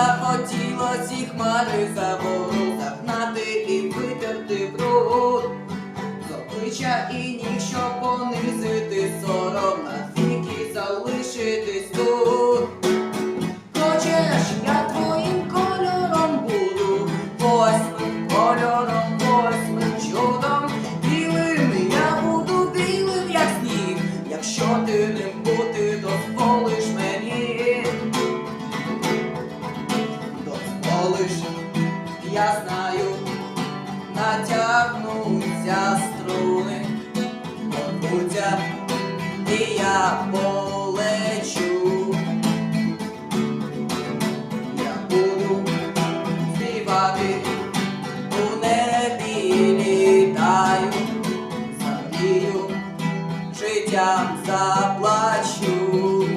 захотілось і хмари за гору загнати і витерти бруд з обличчя і ніг, що понизити натягнуться струни, порвуться, і я полечу. Я буду співати у небі літаю, замрію, життям заплачу.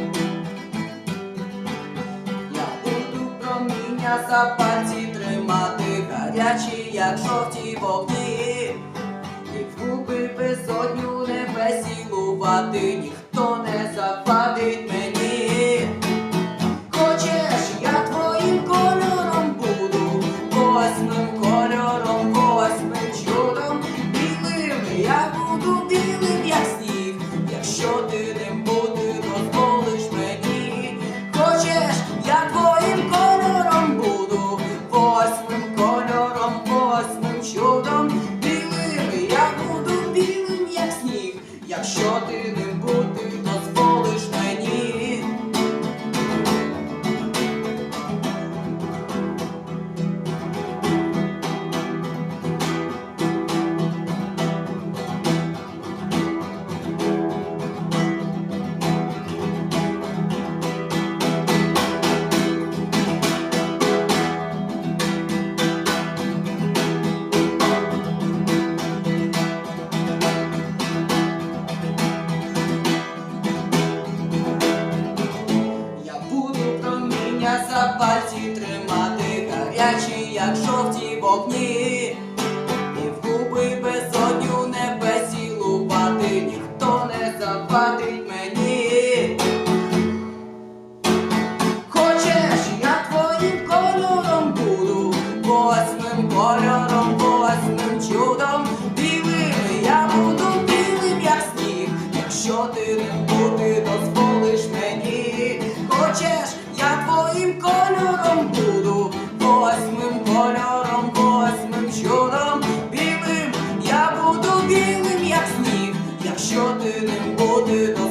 Я буду проміння за пальці тримати, гарячі, як жовті вогні, і в губи безодню небе цілувати, ніхто не завадить мені. Хочеш, я твоїм кольором буду, восьмим кольором, восьмим чудом, білим я буду білим, гарячі, як жовті вогні, і в губи безодню небе цілувати, ніхто не завадить мені. Хочеш, я твоїм кольором буду, восьмим кольором, восьмим чудом, білим я буду білим, як сніг, якщо ти ним бути дозволиш мені. Хочеш, я твоїм кольором буду, білим